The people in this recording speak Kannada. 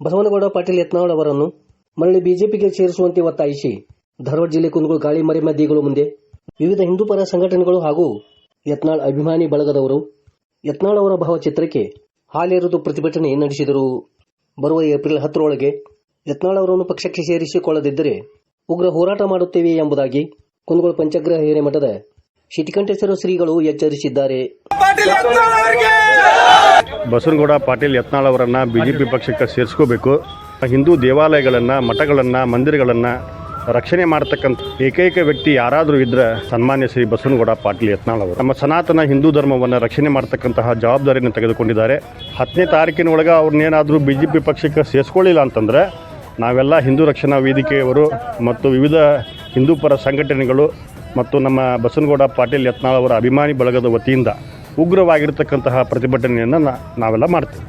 ಬಸವನಗೌಡ ಪಾಟೀಲ್ ಯತ್ನಾಳ್ ಅವರನ್ನು ಮರಳಿ ಬಿಜೆಪಿಗೆ ಸೇರಿಸುವಂತೆ ಒತ್ತಾಯಿಸಿ ಧಾರವಾಡ ಜಿಲ್ಲೆ ಕುಂದಗೋಳ ಗಾಳಿ ಮರಿಮದ್ದಿಗಳು ಮುಂದೆ ವಿವಿಧ ಹಿಂದೂಪರ ಸಂಘಟನೆಗಳು ಹಾಗೂ ಯತ್ನಾಳ್ ಅಭಿಮಾನಿ ಬಳಗದವರು ಯತ್ನಾಳ್ ಅವರ ಭಾವಚಿತ್ರಕ್ಕೆ ಹಾಲೇರಿದು ಪ್ರತಿಭಟನೆ ನಡೆಸಿದರು. ಬರುವ ಏಪ್ರಿಲ್ ಹತ್ತರೊಳಗೆ ಯತ್ನಾಳ್ ಅವರನ್ನು ಪಕ್ಷಕ್ಕೆ ಸೇರಿಸಿಕೊಳ್ಳದಿದ್ದರೆ ಉಗ್ರ ಹೋರಾಟ ಮಾಡುತ್ತೇವೆ ಎಂಬುದಾಗಿ ಕುಂದಗೋಳ ಪಂಚಗ್ರಹ ಹಿರೇಮಠದ ಶಿಟಿಕಂಠೇಶ್ವರ ಶ್ರೀಗಳು ಎಚ್ಚರಿಸಿದ್ದಾರೆ. ಬಸವನಗೌಡ ಪಾಟೀಲ್ ಯತ್ನಾಳ್ ಜೆ ಬಿಜೆಪಿ ಪಕ್ಷಕ್ಕೆ ಸೇರಿಸ್ಕೋಬೇಕು. ಹಿಂದೂ ದೇವಾಲಯಗಳನ್ನು, ಮಠಗಳನ್ನು, ಮಂದಿರಗಳನ್ನು ರಕ್ಷಣೆ ಮಾಡತಕ್ಕಂಥ ಏಕೈಕ ವ್ಯಕ್ತಿ ಯಾರಾದರೂ ಇದ್ದರೆ ಸನ್ಮಾನ್ಯ ಶ್ರೀ ಬಸವನಗೌಡ ಪಾಟೀಲ್ ಯತ್ನಾಳ್ ಅವರು. ನಮ್ಮ ಸನಾತನ ಹಿಂದೂ ಧರ್ಮವನ್ನು ರಕ್ಷಣೆ ಮಾಡತಕ್ಕಂತಹ ಜವಾಬ್ದಾರಿಯನ್ನು ತೆಗೆದುಕೊಂಡಿದ್ದಾರೆ. ಹತ್ತನೇ ತಾರೀಕಿನೊಳಗೆ ಅವ್ರನ್ನೇನಾದರೂ ಬಿ ಜೆ ಪಿ ಪಕ್ಷಕ್ಕೆ ಸೇರಿಸ್ಕೊಳ್ಳಿಲ್ಲ ಅಂತಂದರೆ ನಾವೆಲ್ಲ ಹಿಂದೂ ರಕ್ಷಣಾ ವೇದಿಕೆಯವರು ಮತ್ತು ವಿವಿಧ ಹಿಂದೂ ಪರ ಸಂಘಟನೆಗಳು ಮತ್ತು ನಮ್ಮ ಬಸವನಗೌಡ ಪಾಟೀಲ್ ಯತ್ನಾಳ್ ಅವರ ಅಭಿಮಾನಿ ಬಳಗದ ವತಿಯಿಂದ ಉಗ್ರವಾಗಿರ್ತಕ್ಕಂತಹ ಪ್ರತಿಭಟನೆಯನ್ನು ನಾವೆಲ್ಲ ಮಾಡ್ತೀವಿ.